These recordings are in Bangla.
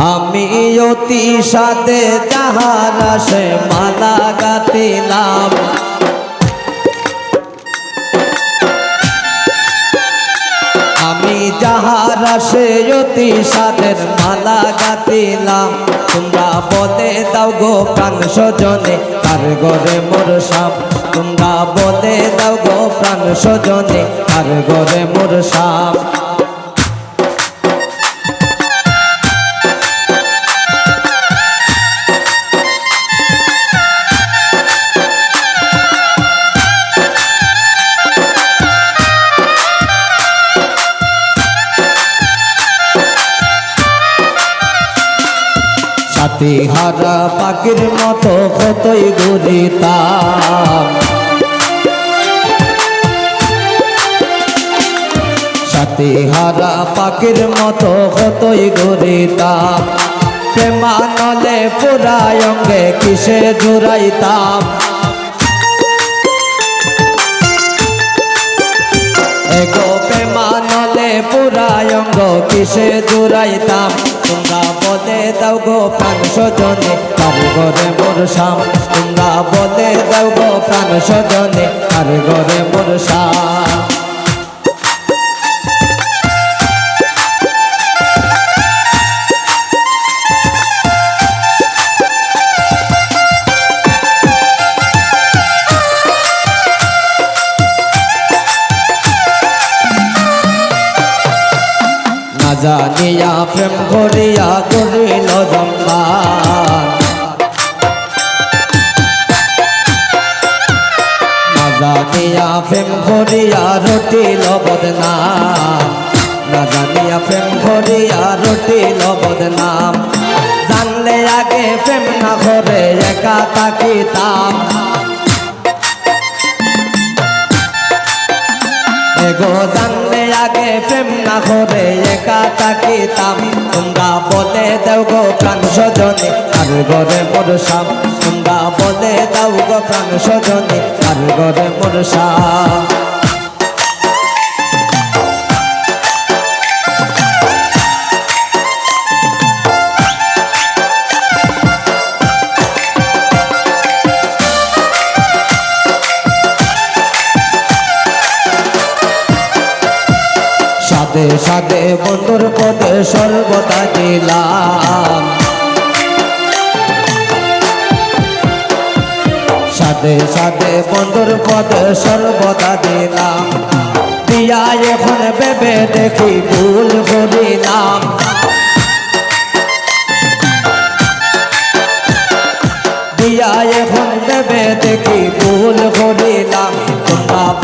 আমি অতি সাথে যাহার আসে মালা গাতিলাম আমি যাহার আসে অতি সাধের মালা গাতিলাম তোমরা বলে দাও গো প্রাণ সজনে কার গরে মোর সাপ? তোমরা বলে দাও গো প্রাণ সজনে কার গরে মোর সাপ? হারা পাখির মতো কতই ঘুরিতাম সাথী হারা পাখির মতো কতই ঘুরিতাম প্রেমানলে পুরায় অঙ্গে কিসে জুড়াইতাম এগো প্রেমানলে পুরায় অঙ্গ কিসে জুড়াইতাম বলে দাও গো প্রাণ সজনে কার ঘরে মোর শাম তোমরা বলে দাও গো প্রাণ সজনে কার ঘরে মোর শাম জানিয়া প্রেম করিয়া করিল জম্বান জানিয়া প্রেম করিয়া রটিল বদনাম না জানিয়া প্রেম করিয়া রটিল বদনাম জানলে আগে প্রেম না করে একা তাকিতাম এগো জানলে আগে প্রেম না করে একা থাকিতাম। তোমরা বলে দেও গো প্রাণ সজনে আর ঘরে মোর সাম তোমরা বলে দাও গো প্রাণ সজনে আর ঘরে মোর সাম সাদে বন্ধুর পদে সর্বদা দিলাম সাদে সাদে বন্ধুর পদে সর্বদা দিলাম দিয়া এখন ভেবে দেখি ভুল করিলাম।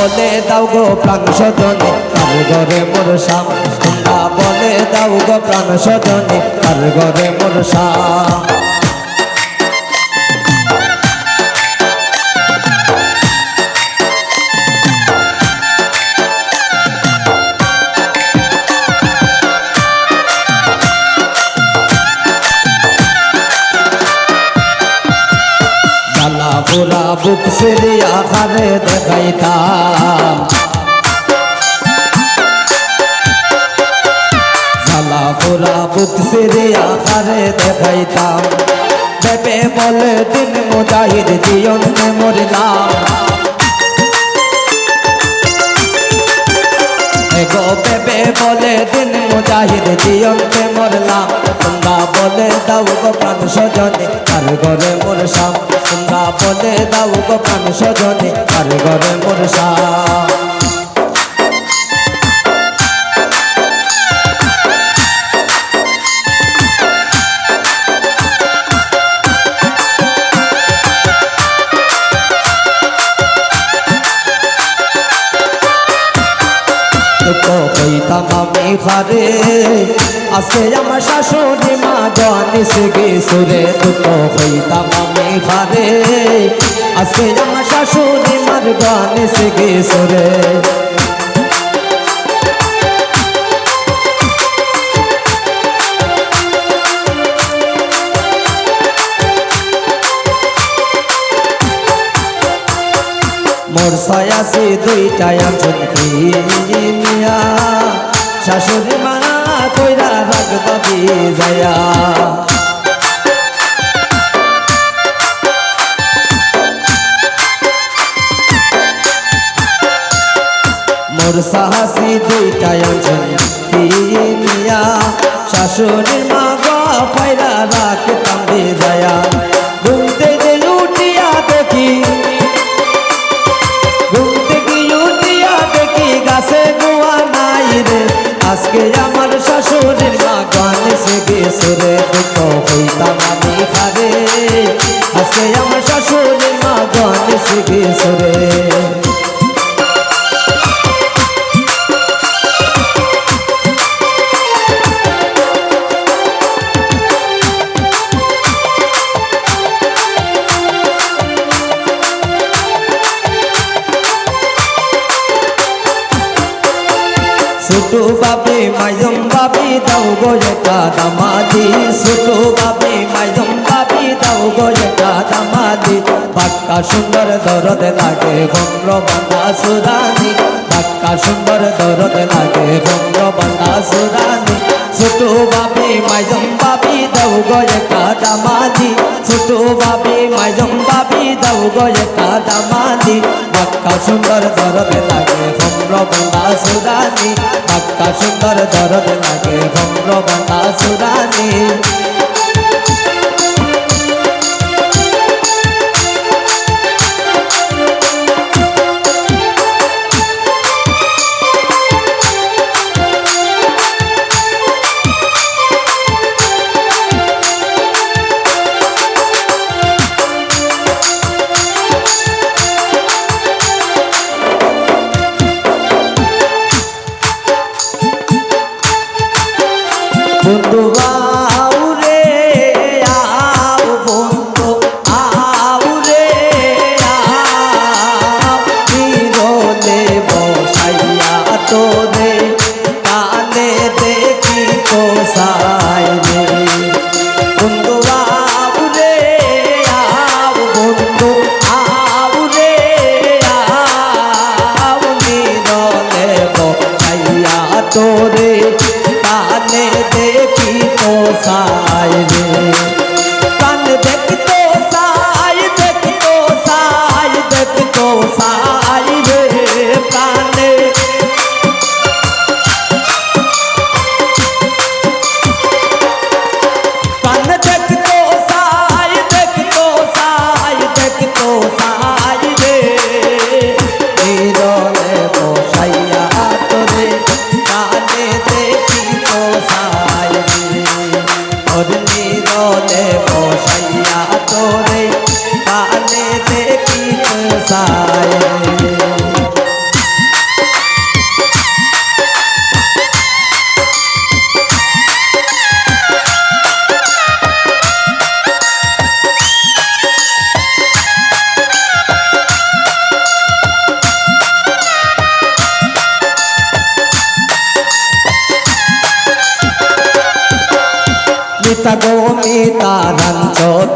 বলে দাও গো প্রাণ সজনে। তার ঘরে মোর শাম তোমরা বলে দাও গো প্রাণ সজনে। তার ঘরে মোর শাম সিরিয়া খারে দেখাইতাম। জ্বালা পোড়া বুক সিরিয়া খারে দেখাইতাম। ভেবে বলে দিন মুজাহিদ জিয়ন মরলাম এগো ভেবে বলে দিন মুজাহিদ জীবনে মরলাম তোমরা বলে দাও গো প্রাণ সজনে আর ঘরে মোর শাম? তোমরা বলে দাও গো প্রাণ সজনে আর ঘরে মোর শাম? শাশুড়ি মার গানে সে গেছুরে মোর ছায়াছি দুইটাই মিয়া শাশুড়ি মা কইরা রাখবা যায়া। সাহসী দুইটাই আছেন কিনিয়া শাশুড়ির মা বাপাইরা রাখতাম বেজায়া ঘুম থেকে উঠিয়া দেখি ঘুম থেকে উঠিয়া দেখি, গাছে গোয়া নাই রে। আজকে আমার শাশুড়ির মা গান শিখে সুরে দুঃখ হইতাম আমি খারে আজকে আমার শাশুড়ির মা গান শিখে দাও গো একটা দামাদি। সুন্দর দরদ লাগে ভঙ্গ বান্দা সুরানি পাক্কা সুন্দর দরদ লাগে ভঙ্গ বান্দা ছোটো বাপে মাইজম বাপি দাও গো একটা দামাদি। ছোট বাপে মাইজম বাপি দাও গো একটা দামাদি। পাক্কা সুন্দর দরদ লাগে ভম্র বান্দা সুরানি। পাক্কা সুন্দর দরদ লাগে ভম্র বান্দা সুরানি। বন্ধু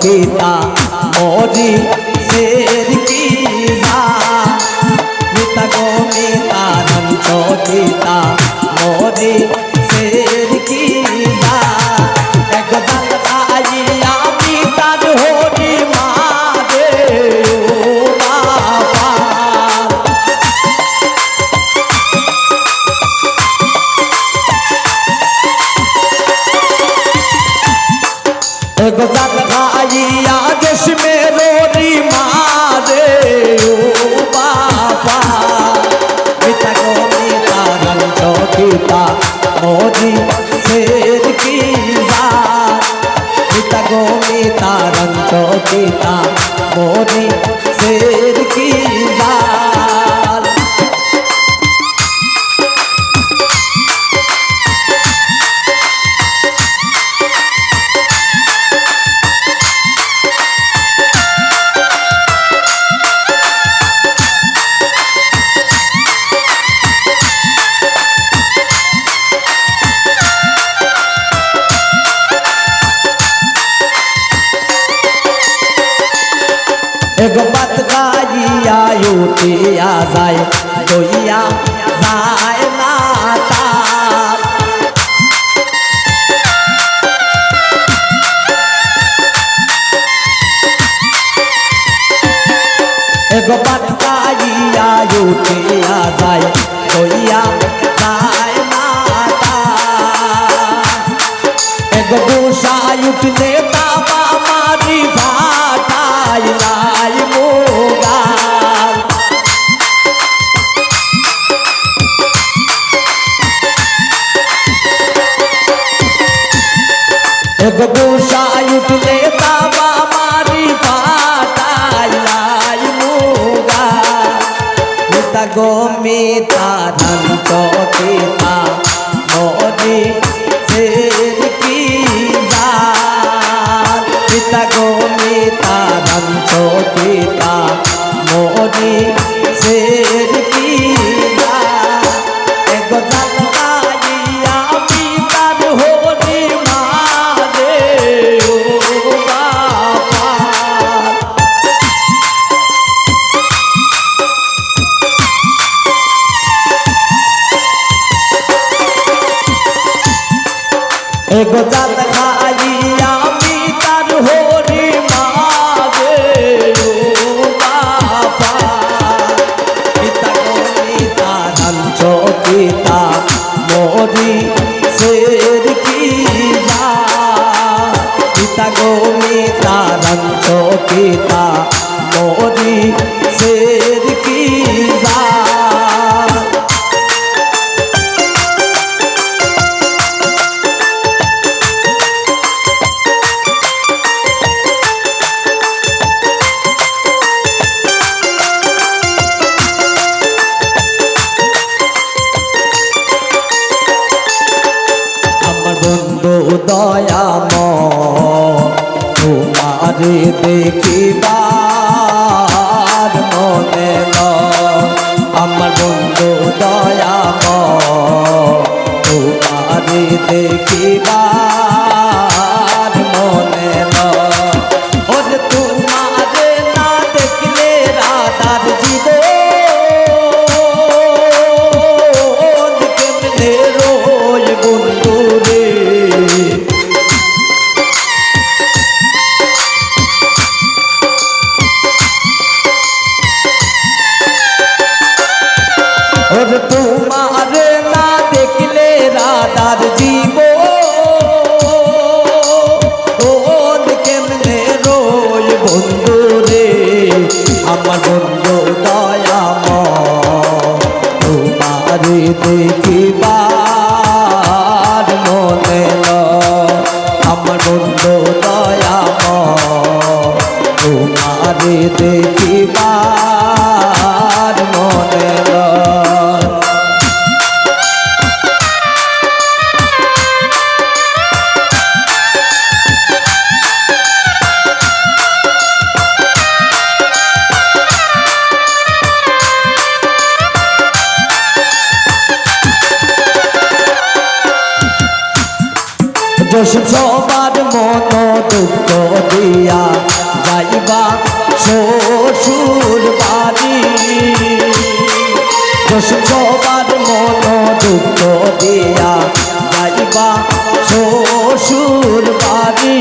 পিতা মরি অধিক ফের কি পিতা গো মিতা রঞ্চ পিতা মোদী কোথায় লইয়া যায় না তার এগো বাতাইয়া উঠিয়া মেতা ধান্ত চেতা মনে সের কি জাল? পিতা গো মেতা ধান্ত গোমিতা রঞ্চ পিতা মোরি শের কি আমার বন্ধু দয়া আজি দেখিবার মনে আমার বন্ধু দয়া তোমারে দেখিবার তুই মানুষ সবার মতো দুঃখ দিয়া যাইবা শ্বশুর বাড়ি। সবার মতো দুঃখ দিয়া যাইবা শ্বশুর বাড়ি।